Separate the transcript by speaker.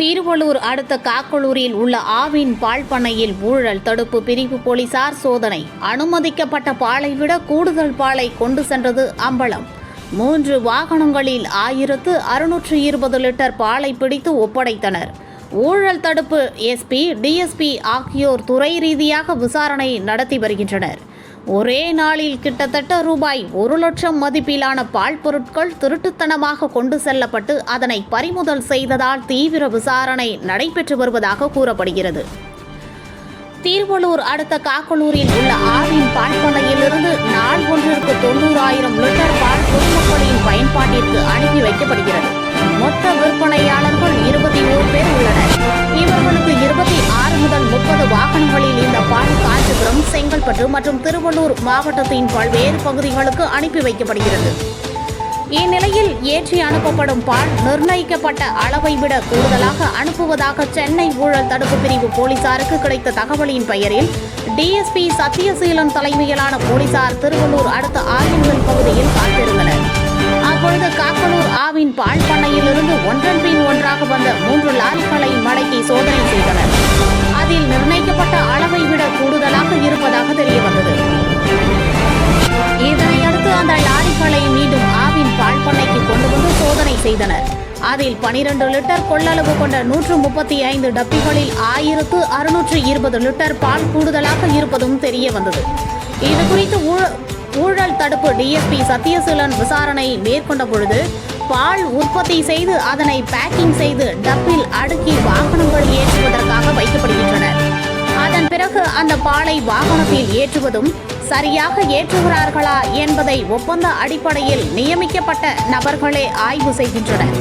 Speaker 1: திருவள்ளூர் அடுத்த காக்கலூரில் உள்ள ஆவின் பால் பண்ணையில் ஊழல் தடுப்பு பிரிவு போலீசார் சோதனை. அனுமதிக்கப்பட்ட பாலை விட கூடுதல் பாலை கொண்டு சென்றது அம்பலம். மூன்று வாகனங்களில் ஆயிரத்து அறுநூற்று இருபது லிட்டர் பாலை பிடித்து ஒப்படைத்தனர். ஊழல் தடுப்பு எஸ்பி டிஎஸ்பி ஆகியோர் துறை ரீதியாக விசாரணை நடத்தி வருகின்றனர். ஒரே நாளில் கிட்டத்தட்ட ரூபாய் ஒரு லட்சம் மதிப்பிலான பால் பொருட்கள் திருட்டுத்தனமாக கொண்டு செல்லப்பட்டு அதனை பறிமுதல் செய்ததால் தீவிர விசாரணை நடைபெற்று வருவதாக கூறப்படுகிறது. திருவள்ளூர் அடுத்த காக்கலூரில் உள்ள ஆவின் பால் பண்ணையிலிருந்து நாள் ஒன்றிற்கு தொண்ணூறாயிரம் லிட்டர் பால் பொதுமக்களின் பயன்பாட்டிற்கு அனுப்பி வைக்கப்படுகிறது. செங்கல்பட்டு மற்றும் திருவள்ளூர் மாவட்டத்தின் பல்வேறு பகுதிகளுக்கு அனுப்பி வைக்கப்படுகிறது. இந்நிலையில் ஏற்றி அனுப்பப்படும் பால் நிர்ணயிக்கப்பட்ட அளவை விட கூடுதலாக அனுப்புவதாக சென்னை ஊழல் தடுப்பு பிரிவு போலீசாருக்கு கிடைத்த தகவலின் பெயரில் டிஎஸ்பி சத்யசீலன் தலைமையிலான போலீசார் திருவள்ளூர் அடுத்த ஆரியன்கள் பகுதியில் காத்திருந்தனர். அப்பொழுது காக்கனூர் ஆவின் பால் பண்ணையிலிருந்து ஒன்றன் பின் ஒன்றாக வந்த மூன்று லாரிகளை செய்தனர். அதில் பனிரெண்டு லிட்டர் கொள்ளளவு கொண்ட நூற்று முப்பத்தி ஐந்து டப்பிகளில் ஆயிரத்து அறுநூற்று இருபது லிட்டர் பால் கூடுதலாக இருப்பதும் தெரிய வந்தது. இது குறித்து ஊழ- ஊழல் தடுப்பு டிஎஸ்பி சத்யசீலன் விசாரணை மேற்கொண்ட பொழுது பால் உற்பத்தி செய்து அதனை பேக்கிங் செய்து டப்பில் அடுக்கி வாகனங்கள் ஏற்றுவதற்காக வைக்கப்படுகின்றன அதன் பிறகு அந்த பாலை வாகனத்தில் ஏற்றுவதும் சரியாக ஏற்றுகிறார்களா என்பதை ஒப்பந்த அடிப்படையில் நியமிக்கப்பட்ட நபர்களே ஆய்வு செய்கின்றனர்.